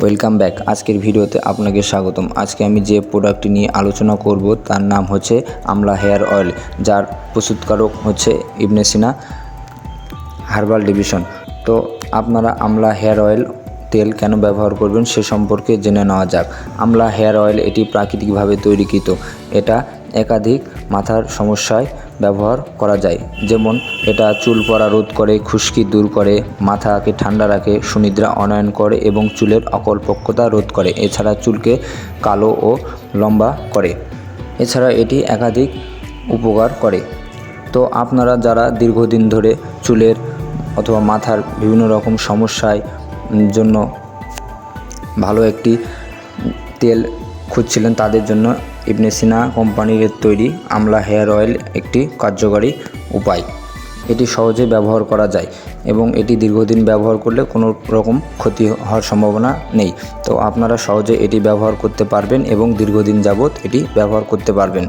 Welcome back আজকের ভিডিওতে আপনাকে স্বাগতম। আজকে আমি যে প্রোডাক্টটি নিয়ে আলোচনা করব, তার নাম হচ্ছে আমলা হেয়ার অয়েল যার প্রস্তুতকারক হচ্ছে ইবনে সিনা হার্বাল ডিভিশন তো আপনারা আমলা হেয়ার অয়েল তেল কেন ব্যবহার করবেন সে সম্পর্কে জেনে নেওয়া যাক। আমলা হেয়ার অয়েল এটি প্রাকৃতিকভাবে তৈরিকৃত। এটা একাধিক মাথার সমস্যায় ব্যবহার করা যায়। যেমন, এটা চুল পড়া রোধ করে, খুশকি দূর করে, মাথাকে ঠান্ডা রাখে, সুনিদ্রা অনয়ন করে এবং চুলের অকল্পক্যতা রোধ করে। এছাড়া চুলকে কালো ও লম্বা করে। এছাড়া এটি একাধিক উপকার করে। তো আপনারা যারা দীর্ঘদিন ধরে চুলের অথবা মাথার বিভিন্ন রকম সমস্যায় জন্য ভালো একটি তেল খুঁজছিলেন, তাদের জন্য ইবনে সিনা কোম্পানির তৈরি আমলা হেয়ার অয়েল একটি কার্যকারী উপায়। এটি সহজে ব্যবহার করা যায় এবং এটি দীর্ঘদিন ব্যবহার করলে কোনো রকম ক্ষতি হওয়ার সম্ভাবনা নেই। তো আপনারা সহজে এটি ব্যবহার করতে পারবেন এবং দীর্ঘদিন যাবৎ এটি ব্যবহার করতে পারবেন।